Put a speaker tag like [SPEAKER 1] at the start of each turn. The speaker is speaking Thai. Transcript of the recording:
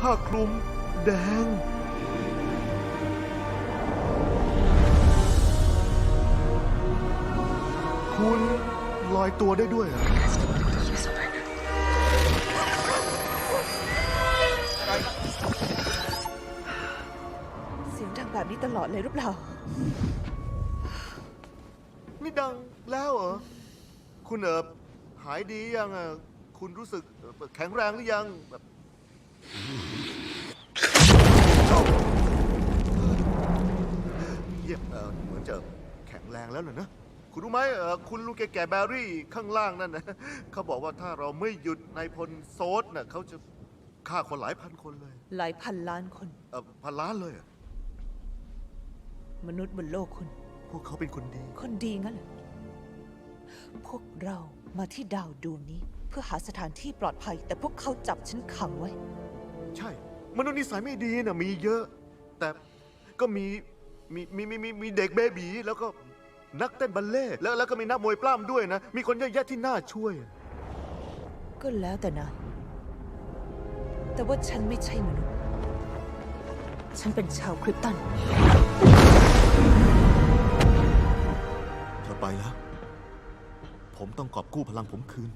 [SPEAKER 1] ผ้าคลุม แดง คุณลอยตัวได้ด้วยเหรอ
[SPEAKER 2] เสียงดังแบบนี้ตลอดเลยหรือเปล่า
[SPEAKER 1] นี่ดังแล้วเหรอ คุณเออหายดียังอะ คุณรู้สึกเอ่อแข็งแรงหรือยังแบบ ออเหมือนจะแข็งแรงแล้วเหรอนะ คุณรู้ไหมเออคุณลูกแก่ๆแบรี่ข้างล่างนั่นนะเขาบอกว่าถ้าเราไม่หยุดนายพลโซดน่ะเขาจะฆ่าคนหลายพันคนเลย
[SPEAKER 2] หลายพันล้านคน
[SPEAKER 1] เออพันล้านเลยเหรอ
[SPEAKER 2] มนุษย์บนโลกคุณ
[SPEAKER 1] พวกเขาเป็นคนดี
[SPEAKER 2] คนดีงั้นเหรอพวกเรามาที่ดาวดวงนี้ เพื่อหาสถานที่ปลอดภัย แต่พวกเขาจับฉันขังไว้
[SPEAKER 1] ใช่ มนุษย์นิสัยไม่ดีนะมีเยอะ แต่ก็มี มีมีมีมีมีเด็กเบบีแล้วก็นักเต้นบัลเล่ต์แล้วแล้วก็มีนักมวยปล้ำด้วยนะ มีคนเยอะแยะที่น่าช่วย
[SPEAKER 2] ก็แล้วแต่นายแต่ว่าฉันไม่ใช่มนุษย์ ฉันเป็นชาวคริปตัน
[SPEAKER 1] เธอไปแล้ว ผมต้องกอบกู้พลังผมคืน